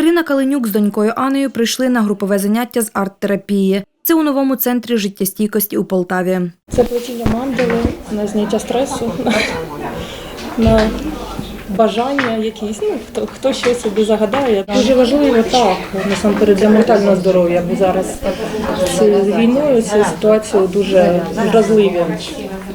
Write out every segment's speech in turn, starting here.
Ірина Каленюк з донькою Анею прийшли на групове заняття з арт-терапії. Це у новому центрі життєстійкості у Полтаві. Це плетіння мандали на зняття стресу, на бажання якісь. Ну, хто, хто що собі загадає. Дуже важливо так, насамперед для ментального здоров'я, бо зараз з війною цією ситуацією дуже вразливі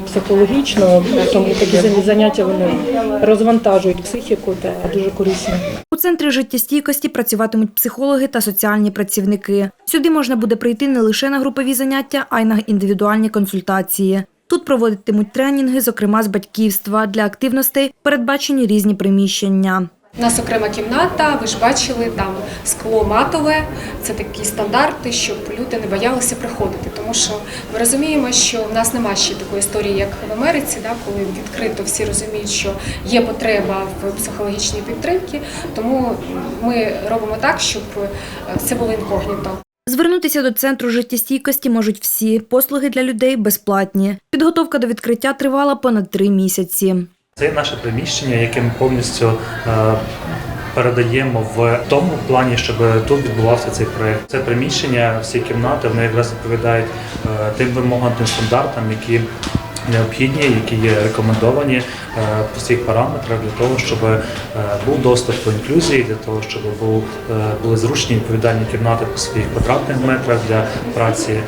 психологічно, тому такі заняття вони розвантажують психіку та дуже корисні. У центрі життєстійкості працюватимуть психологи та соціальні працівники. Сюди можна буде прийти не лише на групові заняття, а й на індивідуальні консультації. Тут проводитимуть тренінги, зокрема з батьківства. Для активностей передбачені різні приміщення. У нас окрема кімната, ви ж бачили, там скло матове. Це такі стандарти, щоб люди не боялися приходити. Тому що ми розуміємо, що в нас немає ще такої історії, як в Америці, да, коли відкрито всі розуміють, що є потреба в психологічній підтримці. Тому ми робимо так, щоб це було інкогніто. Звернутися до центру життєстійкості можуть всі. Послуги для людей безплатні. Підготовка до відкриття тривала понад три місяці. Це наше приміщення, яке ми повністю е, передаємо в тому плані, щоб тут відбувався цей проект. Це приміщення, всі кімнати, вони якраз відповідають е, тим вимогам, тим стандартам, які необхідні, які є рекомендовані е, по всіх параметрах для того, щоб е, був доступ до інклюзії, для того, щоб е, були зручні відповідальні кімнати по своїх квадратних метрах для праці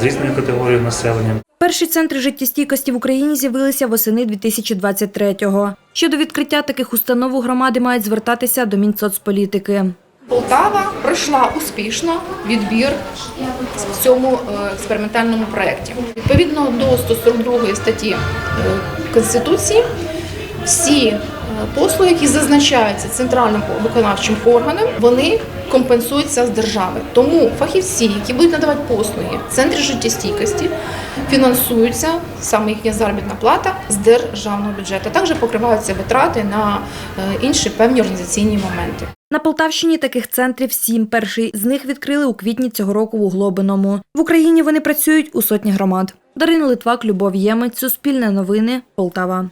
з різною категорією населення. Перші центри життєстійкості в Україні з'явилися восени 2023-го. Щодо відкриття таких установ у громади мають звертатися до Мінсоцполітики. Полтава пройшла успішно відбір в цьому е, експериментальному проєкті. Відповідно до 142 статті е, Конституції, всі е, послуги, які зазначаються центральним виконавчим органом, вони компенсуються з держави. Тому фахівці, які будуть надавати послуги в центрі життєстійкості, фінансуються саме їхня заробітна плата з державного бюджету. Також покриваються витрати на інші певні організаційні моменти. На Полтавщині таких центрів сім. Перший з них відкрили у квітні цього року у Глобиному. В Україні вони працюють у сотні громад. Дарина Литвак, Любов Ємець, Суспільне новини, Полтава.